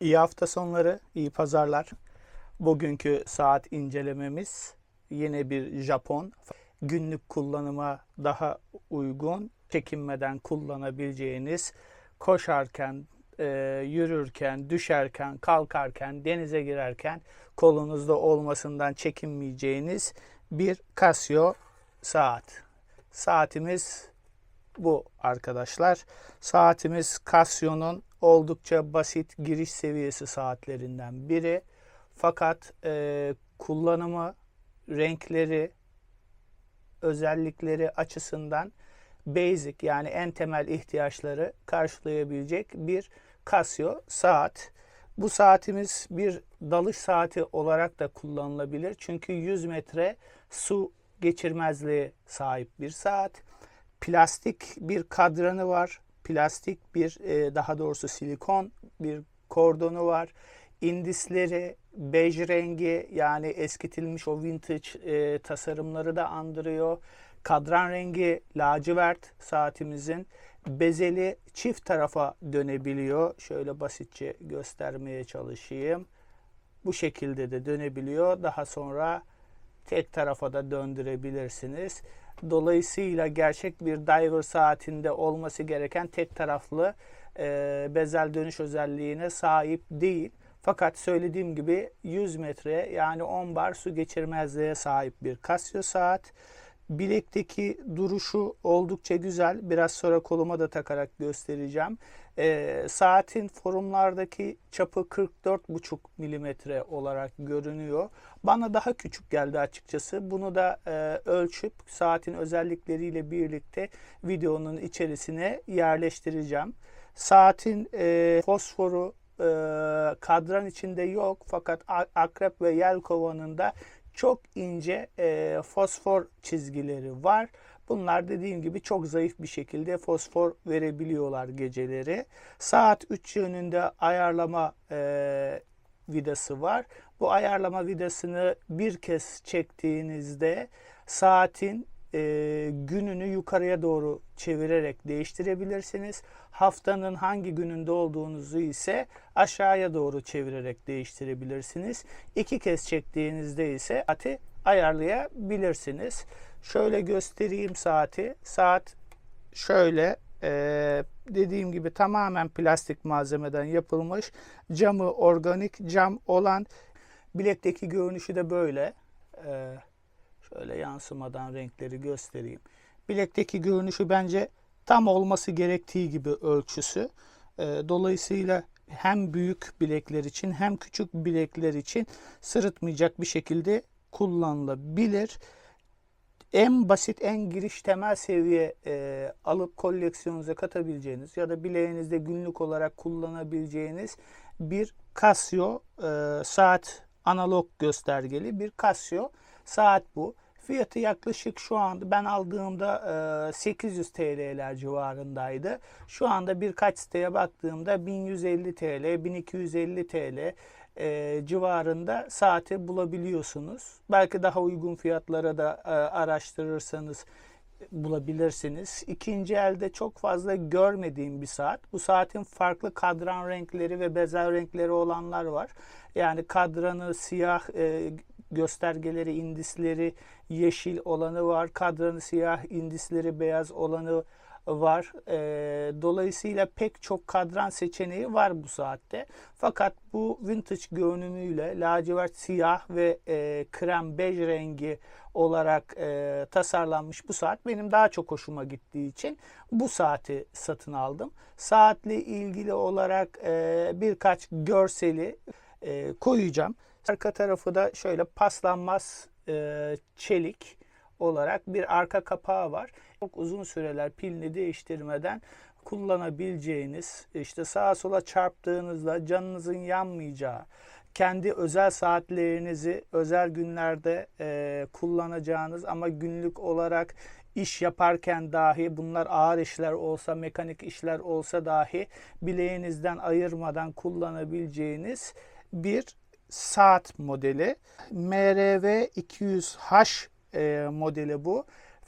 İyi hafta sonları, iyi pazarlar. Bugünkü saat incelememiz yine bir Japon. Günlük kullanıma daha uygun, çekinmeden kullanabileceğiniz, koşarken, e, yürürken, düşerken, kalkarken, denize girerken kolunuzda olmasından çekinmeyeceğiniz bir Casio saat. Saatimiz bu arkadaşlar. Saatimiz Casio'nun oldukça basit giriş seviyesi saatlerinden biri. Fakat e, kullanımı, renkleri, özellikleri açısından basic yani en temel ihtiyaçları karşılayabilecek bir Casio saat. Bu saatimiz bir dalış saati olarak da kullanılabilir. Çünkü 100 metre su geçirmezliğe sahip bir saat. Plastik bir kadranı var. Plastik bir e, daha doğrusu silikon bir kordonu var. İndisleri bej rengi yani eskitilmiş o vintage e, tasarımları da andırıyor. Kadran rengi lacivert saatimizin bezeli çift tarafa dönebiliyor. Şöyle basitçe göstermeye çalışayım. Bu şekilde de dönebiliyor. Daha sonra tek tarafa da döndürebilirsiniz. Dolayısıyla gerçek bir diver saatinde olması gereken tek taraflı e, bezel dönüş özelliğine sahip değil. Fakat söylediğim gibi 100 metre yani 10 bar su geçirmezliğe sahip bir Casio saat. Bilekteki duruşu oldukça güzel. Biraz sonra koluma da takarak göstereceğim. E, saatin forumlardaki çapı 44,5 milimetre olarak görünüyor. Bana daha küçük geldi açıkçası. Bunu da e, ölçüp saatin özellikleriyle birlikte videonun içerisine yerleştireceğim. Saatin e, fosforu e, kadran içinde yok fakat akrep ve yel kovanında çok ince e, fosfor çizgileri var. Bunlar dediğim gibi çok zayıf bir şekilde fosfor verebiliyorlar geceleri. Saat 3 yönünde ayarlama e, vidası var. Bu ayarlama vidasını bir kez çektiğinizde saatin e, gününü yukarıya doğru çevirerek değiştirebilirsiniz. Haftanın hangi gününde olduğunuzu ise aşağıya doğru çevirerek değiştirebilirsiniz. İki kez çektiğinizde ise saati ayarlayabilirsiniz. Şöyle göstereyim saati. Saat şöyle e, dediğim gibi tamamen plastik malzemeden yapılmış. Camı organik cam olan bilekteki görünüşü de böyle. E, şöyle yansımadan renkleri göstereyim. Bilekteki görünüşü bence tam olması gerektiği gibi ölçüsü. E, dolayısıyla hem büyük bilekler için hem küçük bilekler için sırıtmayacak bir şekilde kullanılabilir en basit, en giriş temel seviye e, alıp koleksiyonunuza katabileceğiniz ya da bileğinizde günlük olarak kullanabileceğiniz bir Casio e, saat analog göstergeli bir Casio saat bu. Fiyatı yaklaşık şu anda ben aldığımda e, 800 TL'ler civarındaydı. Şu anda birkaç siteye baktığımda 1150 TL, 1250 TL civarında saati bulabiliyorsunuz. Belki daha uygun fiyatlara da araştırırsanız bulabilirsiniz. İkinci elde çok fazla görmediğim bir saat. Bu saatin farklı kadran renkleri ve bezel renkleri olanlar var. Yani kadranı siyah göstergeleri, indisleri yeşil olanı var. Kadranı siyah, indisleri beyaz olanı var. E, dolayısıyla pek çok kadran seçeneği var bu saatte. Fakat bu vintage görünümüyle lacivert siyah ve e, krem bej rengi olarak e, tasarlanmış bu saat benim daha çok hoşuma gittiği için bu saati satın aldım. Saatle ilgili olarak e, birkaç görseli e, koyacağım. Arka tarafı da şöyle paslanmaz e, çelik olarak bir arka kapağı var. Çok uzun süreler pilini değiştirmeden kullanabileceğiniz, işte sağa sola çarptığınızda canınızın yanmayacağı, kendi özel saatlerinizi özel günlerde e, kullanacağınız ama günlük olarak iş yaparken dahi bunlar ağır işler olsa, mekanik işler olsa dahi bileğinizden ayırmadan kullanabileceğiniz bir saat modeli. MRV 200H e, modeli bu.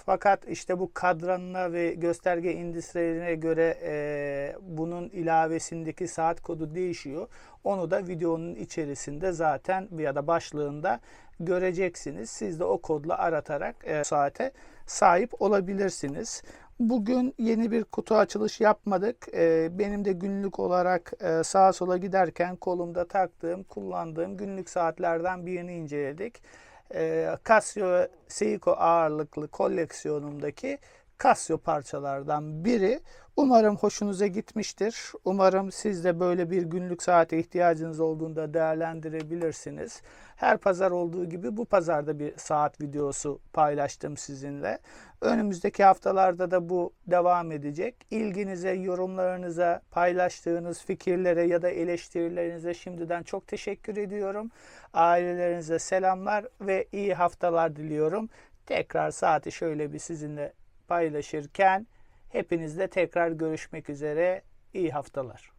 Fakat işte bu kadranına ve gösterge indislerine göre e, bunun ilavesindeki saat kodu değişiyor. Onu da videonun içerisinde zaten ya da başlığında göreceksiniz. Siz de o kodla aratarak e, saate sahip olabilirsiniz. Bugün yeni bir kutu açılış yapmadık. E, benim de günlük olarak e, sağa sola giderken kolumda taktığım, kullandığım günlük saatlerden birini inceledik. E, Casio Seiko ağırlıklı koleksiyonumdaki Casio parçalardan biri. Umarım hoşunuza gitmiştir. Umarım siz de böyle bir günlük saate ihtiyacınız olduğunda değerlendirebilirsiniz. Her pazar olduğu gibi bu pazarda bir saat videosu paylaştım sizinle. Önümüzdeki haftalarda da bu devam edecek. İlginize, yorumlarınıza, paylaştığınız fikirlere ya da eleştirilerinize şimdiden çok teşekkür ediyorum. Ailelerinize selamlar ve iyi haftalar diliyorum. Tekrar saati şöyle bir sizinle paylaşırken hepinizle tekrar görüşmek üzere. İyi haftalar.